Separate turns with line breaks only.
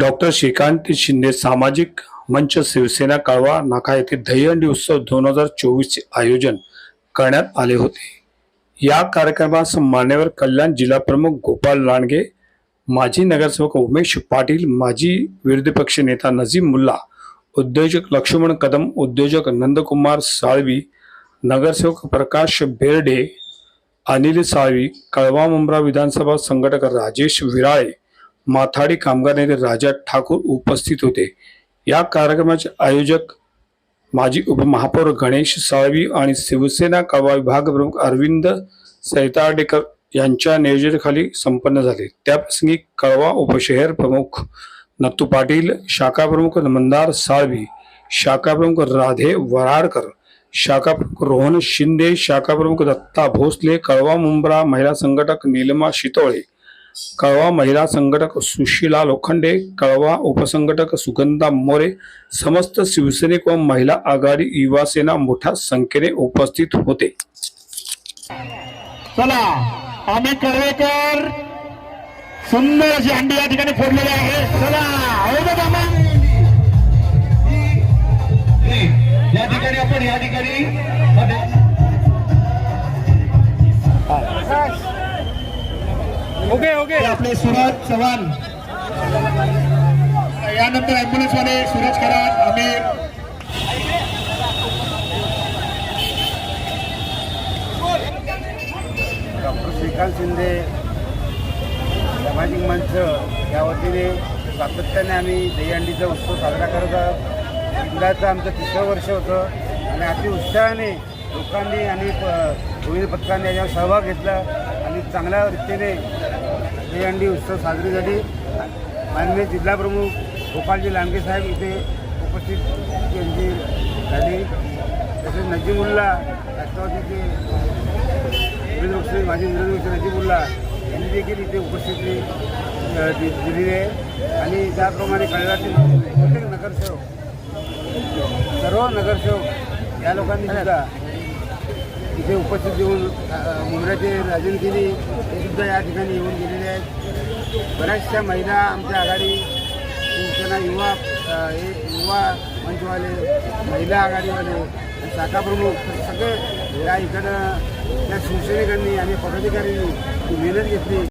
Doctor Shrikant Shinde सामाजिक मंच शिवसेना कळवा नाका येथे दहीहंडी उत्सव दोन हजार चोवीसचे आयोजन करण्यात आले होते. या कार्यक्रमास मान्यवर कल्याण जिल्हा प्रमुख गोपाल लांडगे माजी नगरसेवक उमेश पाटील माजी विरोधी पक्ष नेता नजीम मुल्ला उद्योजक लक्ष्मण कदम उद्योजक नंदकुमार साळवी नगरसेवक प्रकाश बेर्डे अनिल साळवी कळवा मुंब्रा विधानसभा संघटक राजेश विराळे माथाडी कामगार नेते राजा ठाकूर उपस्थित होते. या कार्यक्रमाचे आयोजक माजी उपमहापौर गणेश साळवी आणि शिवसेना कळवा विभाग प्रमुख अरविंद सैताडेकर यांच्या नियोजनाखाली संपन्न झाले. त्याप्रसंगी कळवा उपशहर प्रमुख नत्तू पाटील शाखा प्रमुख मंदार साळवी शाखा प्रमुख राधे वराडकर शाखा प्रमुख रोहन शिंदे शाखा प्रमुख दत्ता भोसले कळवा मुंब्रा महिला संघटक नीलमा शितोळे कळवा महिला संघटक सुशीला लोखंडे कळवा उपसंघटक सुगंधा मोरे समस्त शिवसैनिक व महिला आघाडी युवा सेना मोठ्या संख्येने उपस्थित होते.
चला आम्ही कळवेकर सुंदर अशी अंडी या ठिकाणी फोडलेली आहे. चला
या ठिकाणी आपण या ठिकाणी.
हे आपले सुरज चव्हाण. यानंतर अँब्युलन्स वाले सूरज कराड आमिर.
डॉक्टर श्रीकांत शिंदे सामाजिक मंच या वतीने सातत्याने आम्ही दहीहंडीचा उत्सव साजरा करत आहोत. यंदाचं आमचं तिसरं वर्ष होतं आणि अति उत्साहाने लोकांनी आणि प- विविध पथकांनी याच्यावर सहभाग घेतला आणि चांगल्या रीतीने दहीहंडी उत्सव साजरी झाली. माननीय जिल्हाप्रमुख गोपालजी लांडगे साहेब इथे उपस्थित यांची झाली. तसेच नजीमुल्ला राष्ट्रवादीचे विरोधी माजी विरोधी पक्ष यांनी देखील इथे उपस्थिती दि- दिलेली आहे. आणि त्याप्रमाणे कळव्यातील प्रत्येक नगरसेवक सर्व नगरसेवक या लोकांनी सुद्धा इथे उपस्थित येऊन मुंबईचे राजन केली हे सुद्धा या ठिकाणी येऊन गेलेले आहेत. बऱ्याचशा महिला आमच्या आघाडी शिवसेना युवा हे युवा मंचवाले महिला आघाडीवाले शाखा प्रमुख सगळे या इकडं त्या शिवसैनिकांनी आणि पदाधिकाऱ्यांनी मेहनत घेतली.